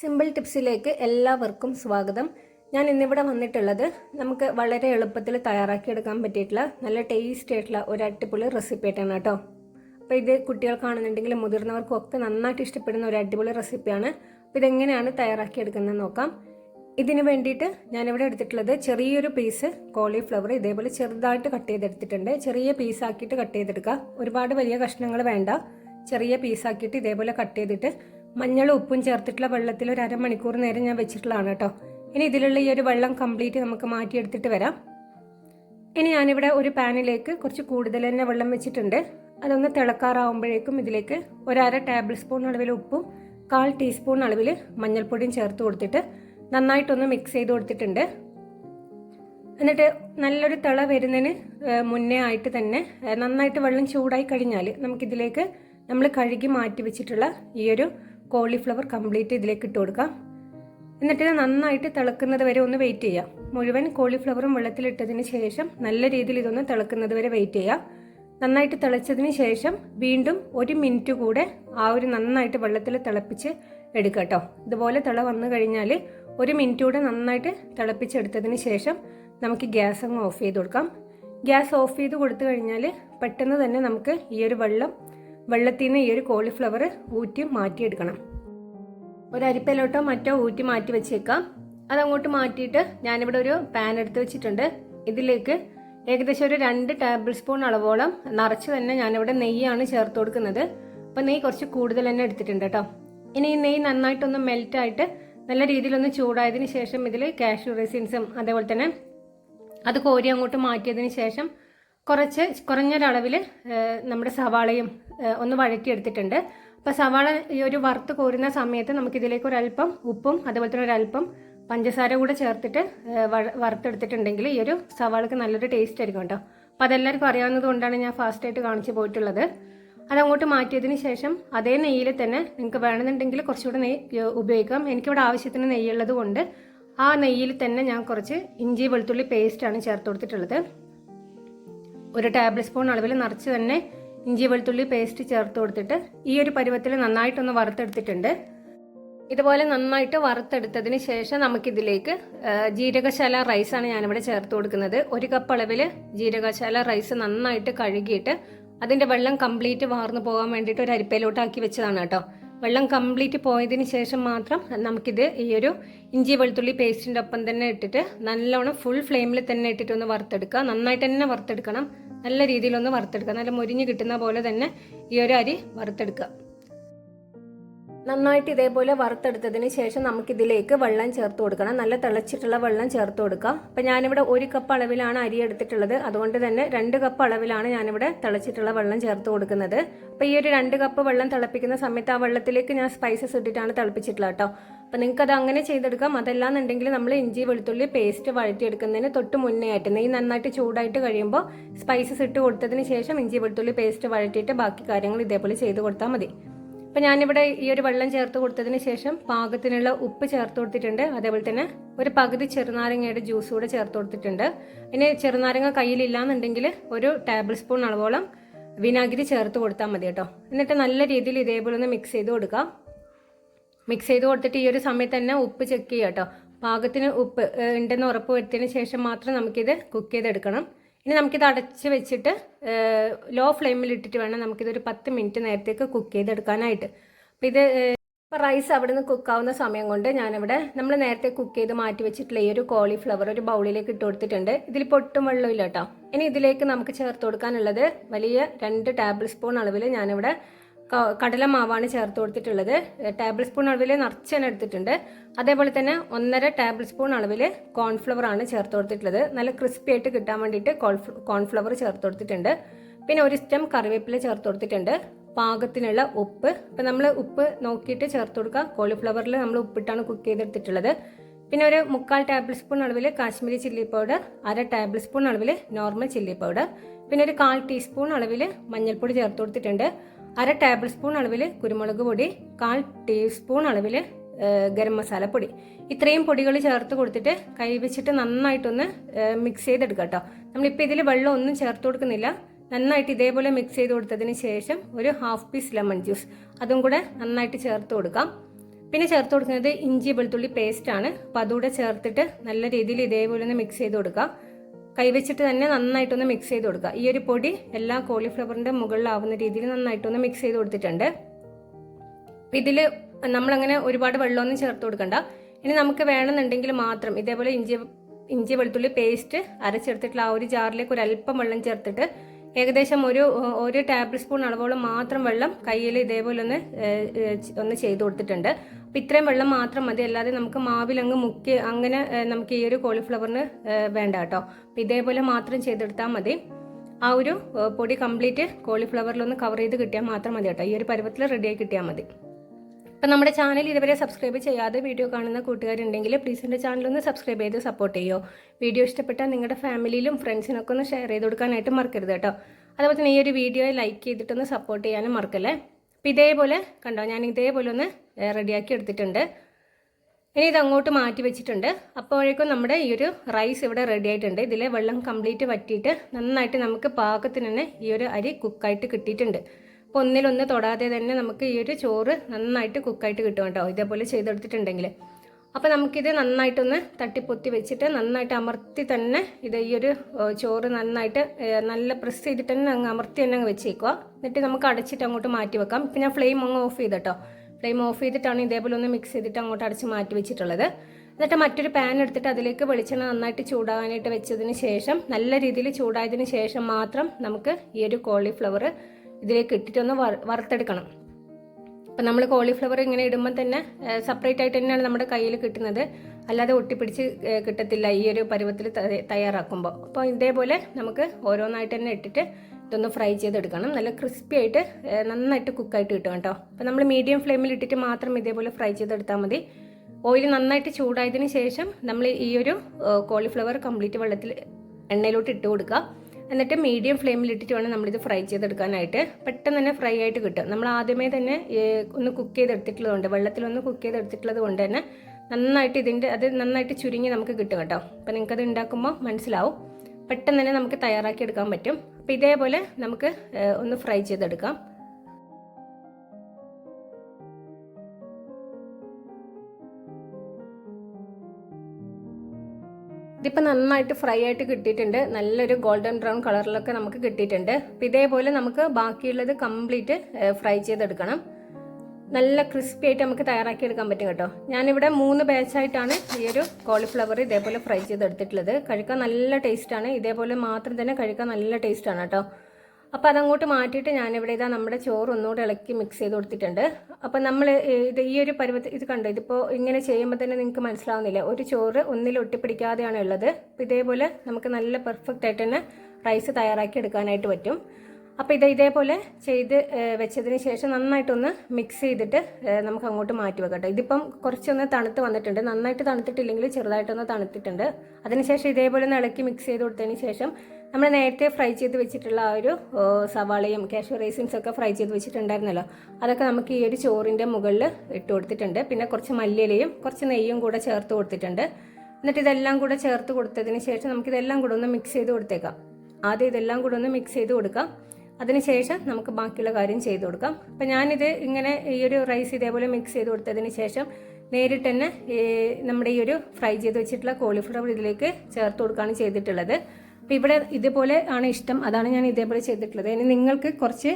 Simple ടിപ്സിലേക്ക് എല്ലാവർക്കും സ്വാഗതം. ഞാൻ ഇന്നിവിടെ വന്നിട്ടുള്ളത് നമുക്ക് വളരെ എളുപ്പത്തിൽ തയ്യാറാക്കിയെടുക്കാൻ പറ്റിയിട്ടുള്ള നല്ല ടേസ്റ്റി ആയിട്ടുള്ള ഒരു അടിപൊളി റെസിപ്പി ആയിട്ടാണ് കേട്ടോ. അപ്പോൾ ഇത് കുട്ടികൾക്കാണെന്നുണ്ടെങ്കിൽ മുതിർന്നവർക്കും ഒക്കെ നന്നായിട്ട് ഇഷ്ടപ്പെടുന്ന ഒരു അടിപൊളി റെസിപ്പിയാണ് അപ്പോൾ ഇതെങ്ങനെയാണ് തയ്യാറാക്കിയെടുക്കുന്നത് നോക്കാം. ഇതിന് വേണ്ടിയിട്ട് ഞാനിവിടെ എടുത്തിട്ടുള്ളത് ചെറിയൊരു പീസ് കോളിഫ്ലവർ ഇതേപോലെ ചെറുതായിട്ട് കട്ട് ചെയ്തെടുത്തിട്ടുണ്ട്. ചെറിയ പീസാക്കിയിട്ട് കട്ട് ചെയ്തെടുക്കുക. ഒരുപാട് വലിയ കഷ്ണങ്ങൾ വേണ്ട. ചെറിയ പീസാക്കിയിട്ട് ഇതേപോലെ കട്ട് ചെയ്തിട്ട് മഞ്ഞളും ഉപ്പും ചേർത്തിട്ടുള്ള വെള്ളത്തിൽ ഒരു അരമണിക്കൂർ നേരം ഞാൻ വെച്ചിട്ടുള്ളതാണ് കേട്ടോ. ഇനി ഇതിലുള്ള ഈ ഒരു വെള്ളം കംപ്ലീറ്റ് നമുക്ക് മാറ്റിയെടുത്തിട്ട് വരാം. ഇനി ഞാനിവിടെ ഒരു പാനിലേക്ക് കുറച്ച് കൂടുതൽ തന്നെ വെള്ളം വെച്ചിട്ടുണ്ട്. അതൊന്ന് തിളക്കാറാവുമ്പോഴേക്കും ഇതിലേക്ക് ഒരര ടേബിൾ സ്പൂൺ അളവിൽ ഉപ്പും കാൽ ടീസ്പൂൺ അളവിൽ മഞ്ഞൾപ്പൊടിയും ചേർത്ത് കൊടുത്തിട്ട് നന്നായിട്ടൊന്ന് മിക്സ് ചെയ്ത് കൊടുത്തിട്ടുണ്ട്. എന്നിട്ട് നല്ലൊരു തിള വരുന്നതിന് മുന്നേ ആയിട്ട് തന്നെ നന്നായിട്ട് വെള്ളം ചൂടായി കഴിഞ്ഞാൽ നമുക്കിതിലേക്ക് നമ്മൾ കഴുകി മാറ്റി വെച്ചിട്ടുള്ള ഈയൊരു കോളിഫ്ലവർ കംപ്ലീറ്റ് ഇതിലേക്ക് ഇട്ട് കൊടുക്കാം. എന്നിട്ട് നന്നായിട്ട് തിളക്കുന്നത് വരെ ഒന്ന് വെയിറ്റ് ചെയ്യാം. മുഴുവൻ കോളിഫ്ലവറും വെള്ളത്തിലിട്ടതിന് ശേഷം നല്ല രീതിയിൽ ഇതൊന്ന് തിളക്കുന്നത് വരെ വെയിറ്റ് ചെയ്യാം. നന്നായിട്ട് തിളച്ചതിന് ശേഷം വീണ്ടും ഒരു മിനിറ്റ് കൂടെ ആ ഒരു നന്നായിട്ട് വെള്ളത്തിൽ തിളപ്പിച്ച് എടുക്കുക കേട്ടോ ഇതുപോലെ തിള വന്നു കഴിഞ്ഞാൽ ഒരു മിനിറ്റ് കൂടെ നന്നായിട്ട് തിളപ്പിച്ചെടുത്തതിന് ശേഷം നമുക്ക് ഗ്യാസ് അങ്ങ് ഓഫ് ചെയ്ത് കൊടുക്കാം. ഗ്യാസ് ഓഫ് ചെയ്ത് കൊടുത്തു കഴിഞ്ഞാൽ പെട്ടെന്ന് തന്നെ നമുക്ക് ഈ ഒരു വെള്ളം വെള്ളത്തിൽ നിന്ന് ഈ ഒരു കോളിഫ്ലവർ ഊറ്റി മാറ്റിയെടുക്കണം. ഒരു അരിപ്പയിലോട്ടോ മറ്റോ ഊറ്റി മാറ്റി വെച്ചേക്കാം. അതങ്ങോട്ട് മാറ്റിയിട്ട് ഞാനിവിടെ ഒരു പാൻ എടുത്ത് വെച്ചിട്ടുണ്ട്. ഇതിലേക്ക് ഏകദേശം ഒരു രണ്ട് ടേബിൾ സ്പൂൺ അളവോളം നിറച്ച് തന്നെ ഞാനിവിടെ നെയ്യാണ് ചേർത്ത് കൊടുക്കുന്നത്. അപ്പം നെയ്യ് കുറച്ച് കൂടുതൽ തന്നെ എടുത്തിട്ടുണ്ട് കേട്ടോ. ഇനി ഈ നെയ്യ് നന്നായിട്ടൊന്ന് മെൽറ്റായിട്ട് നല്ല രീതിയിലൊന്ന് ചൂടായതിന് ശേഷം ഇതിൽ കാഷ്യൂ റെസിൻസും അതേപോലെ തന്നെ അത് കോരി അങ്ങോട്ട് മാറ്റിയതിന് ശേഷം കുറച്ച് കുറഞ്ഞൊരളവിൽ നമ്മുടെ സവാളയും ഒന്ന് വഴറ്റിയെടുത്തിട്ടുണ്ട്. അപ്പോൾ സവാള ഈ ഒരു വറുത്ത് കോരുന്ന സമയത്ത് നമുക്കിതിലേക്ക് ഒരല്പം ഉപ്പും അതുപോലെ തന്നെ ഒരല്പം പഞ്ചസാര കൂടെ ചേർത്തിട്ട് വറുത്തെടുത്തിട്ടുണ്ടെങ്കിൽ ഈ ഒരു സവാളക്ക് നല്ലൊരു ടേസ്റ്റ് ആയിരിക്കും കേട്ടോ. അപ്പോൾ അതെല്ലാവർക്കും അറിയാവുന്നത് കൊണ്ടാണ് ഞാൻ ഫാസ്റ്റായിട്ട് കാണിച്ചു പോയിട്ടുള്ളത്. അതങ്ങോട്ട് മാറ്റിയതിന് ശേഷം അതേ നെയ്യിൽ തന്നെ നിങ്ങൾക്ക് വേണമെന്നുണ്ടെങ്കിൽ കുറച്ചുകൂടെ നെയ്യ് ഉപയോഗിക്കാം. എനിക്കിവിടെ ആവശ്യത്തിന് നെയ്യുള്ളത് കൊണ്ട് ആ നെയ്യിൽ തന്നെ ഞാൻ കുറച്ച് ഇഞ്ചി വെളുത്തുള്ളി പേസ്റ്റാണ് ചേർത്ത് കൊടുത്തിട്ടുള്ളത്. ഒരു ടേബിൾ സ്പൂൺ അളവിൽ നിറച്ച് തന്നെ ഇഞ്ചി വെളുത്തുള്ളി പേസ്റ്റ് ചേർത്ത് കൊടുത്തിട്ട് ഈ ഒരു പരുവത്തിൽ നന്നായിട്ടൊന്ന് വറുത്തെടുത്തിട്ടുണ്ട്. ഇതുപോലെ നന്നായിട്ട് വറുത്തെടുത്തതിന് ശേഷം നമുക്കിതിലേക്ക് ജീരകശാല റൈസാണ് ഞാനിവിടെ ചേർത്ത് കൊടുക്കുന്നത്. ഒരു കപ്പ് അളവിൽ ജീരകശാല റൈസ് നന്നായിട്ട് കഴുകിയിട്ട് അതിന്റെ വെള്ളം കംപ്ലീറ്റ് വാർന്നു പോകാൻ വേണ്ടിയിട്ട് ഒരു അരിപ്പയിലോട്ടാക്കി വെച്ചതാണ് കേട്ടോ. വെള്ളം കംപ്ലീറ്റ് പോയതിന് ശേഷം മാത്രം നമുക്കിത് ഈ ഒരു ഇഞ്ചി വെളുത്തുള്ളി പേസ്റ്റിന്റെ ഒപ്പം തന്നെ ഇട്ടിട്ട് നല്ലോണം ഫുൾ ഫ്ലെയിമിൽ തന്നെ ഇട്ടിട്ട് ഒന്ന് വറുത്തെടുക്കുക. നന്നായിട്ട് തന്നെ വറുത്തെടുക്കണം. നല്ല രീതിയിലൊന്ന് വറുത്തെടുക്കുക. നല്ല മുരിഞ്ഞ് കിട്ടുന്ന പോലെ തന്നെ ഈ ഒരു അരി വറുത്തെടുക്കുക. നന്നായിട്ട് ഇതേപോലെ വറുത്തെടുത്തതിന് ശേഷം നമുക്കിതിലേക്ക് വെള്ളം ചേർത്ത് കൊടുക്കണം. നല്ല തിളച്ചിട്ടുള്ള വെള്ളം ചേർത്ത് കൊടുക്കാം. അപ്പം ഞാനിവിടെ ഒരു കപ്പ് അളവിലാണ് അരി എടുത്തിട്ടുള്ളത്. അതുകൊണ്ട് തന്നെ രണ്ട് കപ്പ് അളവിലാണ് ഞാനിവിടെ തിളച്ചിട്ടുള്ള വെള്ളം ചേർത്ത് കൊടുക്കുന്നത്. അപ്പം ഈ ഒരു രണ്ട് കപ്പ് വെള്ളം തിളപ്പിക്കുന്ന സമയത്ത് ആ വെള്ളത്തിലേക്ക് ഞാൻ സ്പൈസസ് ഇട്ടിട്ടാണ് തിളപ്പിച്ചിട്ടുള്ളത് കേട്ടോ. അപ്പം നിങ്ങൾക്ക് അത് അങ്ങനെ ചെയ്തെടുക്കാം. അതല്ലാന്നുണ്ടെങ്കിൽ നമ്മൾ ഇഞ്ചി വെളുത്തുള്ളി പേസ്റ്റ് വഴറ്റിയെടുക്കുന്നതിന് തൊട്ട് മുന്നേ ആയിട്ട് നെയ്യ് നന്നായിട്ട് ചൂടായിട്ട് കഴിയുമ്പോൾ സ്പൈസസ് ഇട്ട് കൊടുത്തതിന് ശേഷം ഇഞ്ചി വെളുത്തുള്ളി പേസ്റ്റ് വഴറ്റിയിട്ട് ബാക്കി കാര്യങ്ങൾ ഇതേപോലെ ചെയ്ത് കൊടുത്താൽ മതി. അപ്പം ഞാനിവിടെ ഈ ഒരു വെള്ളം ചേർത്ത് കൊടുത്തതിന് ശേഷം പാകത്തിനുള്ള ഉപ്പ് ചേർത്ത് കൊടുത്തിട്ടുണ്ട്. അതേപോലെ തന്നെ ഒരു പകുതി ചെറുനാരങ്ങയുടെ ജ്യൂസ് കൂടെ ചേർത്ത് കൊടുത്തിട്ടുണ്ട്. ഇനി ചെറുനാരങ്ങ കയ്യിലില്ലാന്നുണ്ടെങ്കിൽ ഒരു ടേബിൾ സ്പൂൺ അളവോളം വിനാഗിരി ചേർത്ത് കൊടുത്താൽ മതി കേട്ടോ. എന്നിട്ട് നല്ല രീതിയിൽ ഇതേപോലെ ഒന്ന് മിക്സ് ചെയ്ത് കൊടുക്കാം. മിക്സ് ചെയ്ത് കൊടുത്തിട്ട് ഈ ഒരു സമയത്ത് തന്നെ ഉപ്പ് ചെക്ക് ചെയ്യാം കേട്ടോ. പാകത്തിന് ഉപ്പ് ഉണ്ടെന്ന് ഉറപ്പ് വരുത്തിയതിന് ശേഷം മാത്രം നമുക്കിത് കുക്ക് ചെയ്തെടുക്കണം. ഇനി നമുക്കിത് അടച്ച് വെച്ചിട്ട് ലോ ഫ്ലെയിമിൽ ഇട്ടിട്ട് വേണം നമുക്കിതൊരു പത്ത് മിനിറ്റ് നേരത്തേക്ക് കുക്ക് ചെയ്തെടുക്കാനായിട്ട്. അപ്പം ഇത് ഇപ്പോൾ റൈസ് അവിടെ നിന്ന് കുക്കാവുന്ന സമയം കൊണ്ട് ഞാനിവിടെ നമ്മൾ നേരത്തെ കുക്ക് ചെയ്ത് മാറ്റി വെച്ചിട്ടുള്ള ഈ ഒരു കോളിഫ്ലവർ ഒരു ബൗളിലേക്ക് ഇട്ട് കൊടുത്തിട്ടുണ്ട്. ഇതിലിപ്പോൾ ഒട്ടും വെള്ളമില്ല കേട്ടോ. ഇനി ഇതിലേക്ക് നമുക്ക് ചേർത്ത് കൊടുക്കാനുള്ളത് വലിയ രണ്ട് ടേബിൾ സ്പൂൺ അളവിൽ ഞാനിവിടെ കടലമാവാണ് ചേർത്ത് കൊടുത്തിട്ടുള്ളത്. ടേബിൾ സ്പൂൺ അളവിൽ നിറച്ചെണ്ണ എടുത്തിട്ടുണ്ട്. അതേപോലെ തന്നെ ഒന്നര ടേബിൾ സ്പൂൺ അളവിൽ കോൺഫ്ലവർ ആണ് ചേർത്ത് കൊടുത്തിട്ടുള്ളത്. നല്ല ക്രിസ്പി ആയിട്ട് കിട്ടാൻ വേണ്ടിയിട്ട് കോൺഫ്ലവർ ചേർത്ത് കൊടുത്തിട്ടുണ്ട്. പിന്നെ ഒരു സ്റ്റം കറിവേപ്പില ചേർത്ത് കൊടുത്തിട്ടുണ്ട്. പാകത്തിനുള്ള ഉപ്പ്. ഇപ്പം നമ്മൾ ഉപ്പ് നോക്കിയിട്ട് ചേർത്ത് കൊടുക്കുക. കോളിഫ്ലവറിൽ നമ്മൾ ഉപ്പിട്ടാണ് കുക്ക് ചെയ്തെടുത്തിട്ടുള്ളത്. പിന്നെ ഒരു മുക്കാൽ ടേബിൾ സ്പൂൺ അളവിൽ കാശ്മീരി ചില്ലി പൗഡർ അര ടേബിൾ സ്പൂൺ അളവിൽ നോർമൽ ചില്ലി പൗഡർ പിന്നെ ഒരു കാൽ ടീസ്പൂൺ അളവിൽ മഞ്ഞൾപ്പൊടി ചേർത്ത് കൊടുത്തിട്ടുണ്ട്. അര ടേബിൾ സ്പൂൺ അളവിൽ കുരുമുളക് പൊടി കാൽ ടീസ്പൂൺ അളവിൽ ഗരം മസാല പൊടി. ഇത്രയും പൊടികൾ ചേർത്ത് കൊടുത്തിട്ട് കൈ വെച്ചിട്ട് നന്നായിട്ടൊന്ന് മിക്സ് ചെയ്തെടുക്കുക കേട്ടോ നമ്മളിപ്പോൾ ഇതിൽ വെള്ളം ഒന്നും ചേർത്ത് കൊടുക്കുന്നില്ല. നന്നായിട്ട് ഇതേപോലെ മിക്സ് ചെയ്ത് കൊടുത്തതിന് ശേഷം ഒരു ഹാഫ് പീസ് ലെമൺ ജ്യൂസ് അതും കൂടെ നന്നായിട്ട് ചേർത്ത് കൊടുക്കാം. പിന്നെ ചേർത്ത് കൊടുക്കുന്നത് ഇഞ്ചി വെളുത്തുള്ളി പേസ്റ്റാണ് അപ്പോൾ അതുകൂടെ ചേർത്തിട്ട് നല്ല രീതിയിൽ ഇതേപോലെ ഒന്ന് മിക്സ് ചെയ്ത് കൊടുക്കുക കൈവച്ചിട്ട് തന്നെ നന്നായിട്ടൊന്ന് മിക്സ് ചെയ്ത് കൊടുക്കുക. ഈ ഒരു പൊടി എല്ലാ കോളിഫ്ലവറിന്റെ മുകളിലാവുന്ന രീതിയിൽ നന്നായിട്ടൊന്ന് മിക്സ് ചെയ്ത് കൊടുത്തിട്ടുണ്ട്. ഇതിൽ നമ്മളങ്ങനെ ഒരുപാട് വെള്ളമൊന്നും ചേർത്ത് കൊടുക്കണ്ട. ഇനി നമുക്ക് വേണമെന്നുണ്ടെങ്കിൽ മാത്രം ഇതേപോലെ ഇഞ്ചി ഇഞ്ചി വെളുത്തുള്ളി പേസ്റ്റ് അരച്ചെടുത്തിട്ടുള്ള ആ ഒരു ജാറിലേക്ക് ഒരു അല്പം വെള്ളം ചേർത്തിട്ട് ഏകദേശം ഒരു ഒരു ടേബിൾ സ്പൂൺ അളവോളം മാത്രം വെള്ളം കയ്യിൽ ഇതേപോലെ ഒന്ന് ഒന്ന് ചെയ്ത് കൊടുത്തിട്ടുണ്ട്. അപ്പം ഇത്രയും വെള്ളം മാത്രം മതി. അല്ലാതെ നമുക്ക് മാവിലങ്ങ് മുക്കി അങ്ങനെ നമുക്ക് ഈ ഒരു കോളിഫ്ലവറിന് വേണ്ട കേട്ടോ. അപ്പം ഇതേപോലെ മാത്രം ചെയ്തെടുത്താൽ മതി. ആ ഒരു പൊടി കംപ്ലീറ്റ് കോളിഫ്ലവറിലൊന്ന് കവർ ചെയ്ത് കിട്ടിയാൽ മാത്രം മതി കേട്ടോ. ഈ ഒരു പരുവത്തിൽ റെഡിയായി കിട്ടിയാൽ മതി. അപ്പം നമ്മുടെ ചാനൽ ഇതുവരെ സബ്സ്ക്രൈബ് ചെയ്യാതെ വീഡിയോ കാണുന്ന കൂട്ടുകാരുണ്ടെങ്കിൽ പ്ലീസ് എന്റെ ചാനൽ ഒന്ന് സബ്സ്ക്രൈബ് ചെയ്ത് സപ്പോർട്ട് ചെയ്യുമോ വീഡിയോ ഇഷ്ടപ്പെട്ടാൽ നിങ്ങളുടെ ഫാമിലിയിലും ഫ്രണ്ട്സിനൊക്കെ ഒന്ന് ഷെയർ ചെയ്ത് കൊടുക്കാനായിട്ട് മറക്കരുത് കേട്ടോ. അതുപോലെ തന്നെ ഈ ഒരു വീഡിയോ ലൈക്ക് ചെയ്തിട്ടൊന്ന് സപ്പോർട്ട് ചെയ്യാനും മറക്കല്ലേ? അപ്പം ഇതേപോലെ കണ്ടോ ഞാൻ ഇതേപോലെ ഒന്ന് റെഡിയാക്കി എടുത്തിട്ടുണ്ട്. ഇനി ഇത് അങ്ങോട്ട് മാറ്റി വെച്ചിട്ടുണ്ട്. അപ്പോഴേക്കും നമ്മുടെ ഈ ഒരു റൈസ് ഇവിടെ റെഡി ആയിട്ടുണ്ട്. ഇതിലെ വെള്ളം കംപ്ലീറ്റ് വറ്റിയിട്ട് നന്നായിട്ട് നമുക്ക് പാകത്തിന് തന്നെ ഈ ഒരു അരി കുക്കായിട്ട് കിട്ടിയിട്ടുണ്ട്. അപ്പോൾ ഒന്നിലൊന്ന് തൊടാതെ തന്നെ നമുക്ക് ഈ ഒരു ചോറ് നന്നായിട്ട് കുക്കായിട്ട് കിട്ടും കേട്ടോ. ഇതേപോലെ ചെയ്തെടുത്തിട്ടുണ്ടെങ്കിൽ. അപ്പോൾ നമുക്കിത് നന്നായിട്ടൊന്ന് തട്ടിപ്പൊത്തി വെച്ചിട്ട് നന്നായിട്ട് അമർത്തി തന്നെ ഇത് ഈ ഒരു ചോറ് നന്നായിട്ട് നല്ല പ്രസ് ചെയ്തിട്ട് തന്നെ അങ്ങ് അമർത്തി തന്നെ അങ്ങ് വെച്ചേക്കുക. എന്നിട്ട് നമുക്ക് അടച്ചിട്ട് അങ്ങോട്ട് മാറ്റി വെക്കാം. ഇപ്പം ഞാൻ ഫ്ലെയിം അങ്ങ് ഓഫ് ചെയ്തിട്ടോ ഫ്ലെയിം ഓഫ് ചെയ്തിട്ടാണ് ഇതേപോലെ ഒന്ന് മിക്സ് ചെയ്തിട്ട് അങ്ങോട്ട് അടച്ച് മാറ്റി വെച്ചിട്ടുള്ളത്. എന്നിട്ട് മറ്റൊരു പാൻ എടുത്തിട്ട് അതിലേക്ക് വെളിച്ചെണ്ണ നന്നായിട്ട് ചൂടാകാനായിട്ട് വെച്ചതിന് ശേഷം നല്ല രീതിയിൽ ചൂടായതിന് ശേഷം മാത്രം നമുക്ക് ഈ ഒരു കോളിഫ്ലവർ ഇതിലേക്ക് ഇട്ടിട്ടൊന്ന് വറ- വറുത്തെടുക്കണം. അപ്പം നമ്മൾ കോളിഫ്ലവർ ഇങ്ങനെ ഇടുമ്പോൾ തന്നെ സെപ്പറേറ്റ് ആയിട്ട് തന്നെയാണ് നമ്മുടെ കയ്യിൽ കിട്ടുന്നത്. അല്ലാതെ ഒട്ടിപ്പിടിച്ച് കിട്ടത്തില്ല ഈ ഒരു പരുവത്തിൽ തയ്യാറാക്കുമ്പോൾ. അപ്പോൾ ഇതേപോലെ നമുക്ക് ഓരോന്നായിട്ട് തന്നെ ഇട്ടിട്ട് ഇതൊന്ന് ഫ്രൈ ചെയ്തെടുക്കണം. നല്ല ക്രിസ്പി ആയിട്ട് നന്നായിട്ട് കുക്കായിട്ട് കിട്ടും കേട്ടോ. അപ്പോൾ നമ്മൾ മീഡിയം ഫ്ലെയിമിൽ ഇട്ടിട്ട് മാത്രം ഇതേപോലെ ഫ്രൈ ചെയ്തെടുത്താൽ മതി. ഓയിൽ നന്നായിട്ട് ചൂടായതിന് ശേഷം നമ്മൾ ഈ ഒരു കോളിഫ്ലവർ കംപ്ലീറ്റ് വെള്ളത്തിൽ എണ്ണയിലോട്ട് ഇട്ട് കൊടുക്കുക. എന്നിട്ട് മീഡിയം ഫ്ലെയിമിൽ ഇട്ടിട്ട് വേണം നമ്മളിത് ഫ്രൈ ചെയ്തെടുക്കാനായിട്ട്. പെട്ടെന്ന് തന്നെ ഫ്രൈ ആയിട്ട് കിട്ടും. നമ്മൾ ആദ്യമേ തന്നെ ഒന്ന് കുക്ക് ചെയ്തെടുത്തിട്ടുള്ളതുകൊണ്ട് വെള്ളത്തിലൊന്ന് കുക്ക് ചെയ്തെടുത്തിട്ടുള്ളത് കൊണ്ട് തന്നെ നന്നായിട്ട് ഇതിന്റെ അത് നന്നായിട്ട് ചുരുങ്ങി നമുക്ക് കിട്ടും കേട്ടോ. അപ്പോൾ നിങ്ങൾക്കത് ഉണ്ടാക്കുമ്പോൾ മനസ്സിലാവും. പെട്ടെന്ന് തന്നെ നമുക്ക് തയ്യാറാക്കി എടുക്കാൻ പറ്റും. അപ്പോൾ ഇതേപോലെ നമുക്ക് ഒന്ന് ഫ്രൈ ചെയ്തെടുക്കാം. ഇതിപ്പോൾ നന്നായിട്ട് ഫ്രൈ ആയിട്ട് കിട്ടിയിട്ടുണ്ട്. നല്ലൊരു ഗോൾഡൻ ബ്രൗൺ കളറിലൊക്കെ നമുക്ക് കിട്ടിയിട്ടുണ്ട്. അപ്പം ഇതേപോലെ നമുക്ക് ബാക്കിയുള്ളത് കംപ്ലീറ്റ് ഫ്രൈ ചെയ്തെടുക്കണം. നല്ല ക്രിസ്പി ആയിട്ട് നമുക്ക് തയ്യാറാക്കി എടുക്കാൻ പറ്റും കേട്ടോ. ഞാനിവിടെ മൂന്ന് ബാച്ചായിട്ടാണ് ഈ ഒരു കോളിഫ്ലവർ ഇതേപോലെ ഫ്രൈ ചെയ്തെടുത്തിട്ടുള്ളത്. കഴിക്കാൻ നല്ല ടേസ്റ്റാണ് ഇതേപോലെ മാത്രം തന്നെ കഴിക്കാൻ നല്ല ടേസ്റ്റാണ് കേട്ടോ. അപ്പോൾ അതങ്ങോട്ട് മാറ്റിയിട്ട് ഞാനിവിടെ ഇതാ നമ്മുടെ ചോറ് ഒന്നുകൂടെ ഇളക്കി മിക്സ് ചെയ്ത് കൊടുത്തിട്ടുണ്ട്. അപ്പോൾ നമ്മൾ ഇത് ഈ ഒരു പരുവത്തിൽ ഇത് കണ്ടു? ഇതിപ്പോൾ ഇങ്ങനെ ചെയ്യുമ്പോൾ തന്നെ നിങ്ങൾക്ക് മനസ്സിലാവുന്നില്ല? ഒരു ചോറ് ഒന്നിൽ ഒട്ടിപ്പിടിക്കാതെയാണ് ഉള്ളത് അപ്പോൾ ഇതേപോലെ നമുക്ക് നല്ല പെർഫെക്റ്റ് ആയിട്ട് തന്നെ റൈസ് തയ്യാറാക്കി എടുക്കാനായിട്ട് പറ്റും. അപ്പോൾ ഇത് ഇതേപോലെ ചെയ്ത് വെച്ചതിന് ശേഷം നന്നായിട്ടൊന്ന് മിക്സ് ചെയ്തിട്ട് നമുക്ക് അങ്ങോട്ട് മാറ്റി വെക്കട്ടെ ഇതിപ്പം കുറച്ചൊന്ന് തണുത്ത് വന്നിട്ടുണ്ട്. നന്നായിട്ട് തണുത്തിട്ടില്ലെങ്കിൽ ചെറുതായിട്ടൊന്ന് തണുത്തിട്ടുണ്ട്. അതിനുശേഷം ഇതേപോലെ ഒന്ന് ഇളക്കി മിക്സ് ചെയ്ത് കൊടുത്തതിന് ശേഷം നമ്മൾ നേരത്തെ ഫ്രൈ ചെയ്ത് വെച്ചിട്ടുള്ള ആ ഒരു സവാളയും കാഷ്യൂ റൈസിൻസ് ഒക്കെ ഫ്രൈ ചെയ്ത് വെച്ചിട്ടുണ്ടായിരുന്നല്ലോ. അതൊക്കെ നമുക്ക് ഈ ഒരു ചോറിന്റെ മുകളിൽ ഇട്ട് കൊടുത്തിട്ടുണ്ട്. പിന്നെ കുറച്ച് മല്ലിയിലയും കുറച്ച് നെയ്യും കൂടെ ചേർത്ത് കൊടുത്തിട്ടുണ്ട്. എന്നിട്ട് ഇതെല്ലാം കൂടെ ചേർത്ത് കൊടുത്തതിന് ശേഷം നമുക്കിതെല്ലാം കൂടെ ഒന്ന് മിക്സ് ചെയ്ത് കൊടുത്തേക്കാം. ആദ്യം ഇതെല്ലാം കൂടെ ഒന്ന് മിക്സ് ചെയ്ത് കൊടുക്കാം. അതിനുശേഷം നമുക്ക് ബാക്കിയുള്ള കാര്യം ചെയ്ത് കൊടുക്കാം. അപ്പം ഞാനിത് ഇങ്ങനെ ഈ ഒരു റൈസ് ഇതേപോലെ മിക്സ് ചെയ്ത് കൊടുത്തതിന് ശേഷം നേരിട്ട് തന്നെ നമ്മുടെ ഈ ഒരു ഫ്രൈ ചെയ്ത് വെച്ചിട്ടുള്ള കോളിഫ്ലവർ ഇതിലേക്ക് ചേർത്ത് കൊടുക്കുകയാണ് ചെയ്തിട്ടുള്ളത്. അപ്പം ഇവിടെ ഇതുപോലെ ആണ് ഇഷ്ടം. അതാണ് ഞാൻ ഇതേപോലെ ചെയ്തിട്ടുള്ളത്. ഇനി നിങ്ങൾക്ക് കുറച്ച്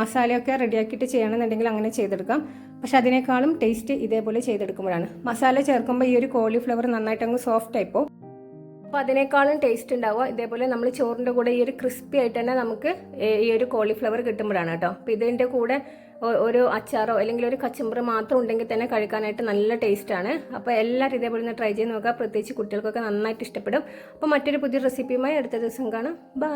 മസാലയൊക്കെ റെഡിയാക്കിയിട്ട് ചെയ്യണമെന്നുണ്ടെങ്കിൽ അങ്ങനെ ചെയ്തെടുക്കാം. പക്ഷെ അതിനേക്കാളും ടേസ്റ്റ് ഇതേപോലെ ചെയ്തെടുക്കുമ്പോഴാണ്. മസാല ചേർക്കുമ്പോൾ ഈ ഒരു കോളിഫ്ലവർ നന്നായിട്ട് അങ്ങ് സോഫ്റ്റ് ആയിപ്പോൾ അപ്പോൾ അതിനേക്കാളും ടേസ്റ്റ് ഉണ്ടാവുക. ഇതേപോലെ നമ്മൾ ചോറിന്റെ കൂടെ ഈ ഒരു ക്രിസ്പി ആയിട്ട് തന്നെ നമുക്ക് ഈ ഒരു കോളിഫ്ലവർ കിട്ടുമ്പോഴാണ് കേട്ടോ. അപ്പോൾ ഇതിന്റെ കൂടെ ഒരു അച്ചാറോ അല്ലെങ്കിൽ ഒരു കച്ചമ്പറ് മാത്രം ഉണ്ടെങ്കിൽ തന്നെ കഴിക്കാനായിട്ട് നല്ല ടേസ്റ്റാണ് അപ്പോൾ എല്ലാവരും ഇതേപോലെ ഒന്ന് ട്രൈ ചെയ്ത് നോക്കുക. പ്രത്യേകിച്ച് കുട്ടികൾക്കൊക്കെ നന്നായിട്ട് ഇഷ്ടപ്പെടും. അപ്പോൾ മറ്റൊരു പുതിയ റെസിപ്പിയുമായി അടുത്ത ദിവസം കാണാം. ബൈ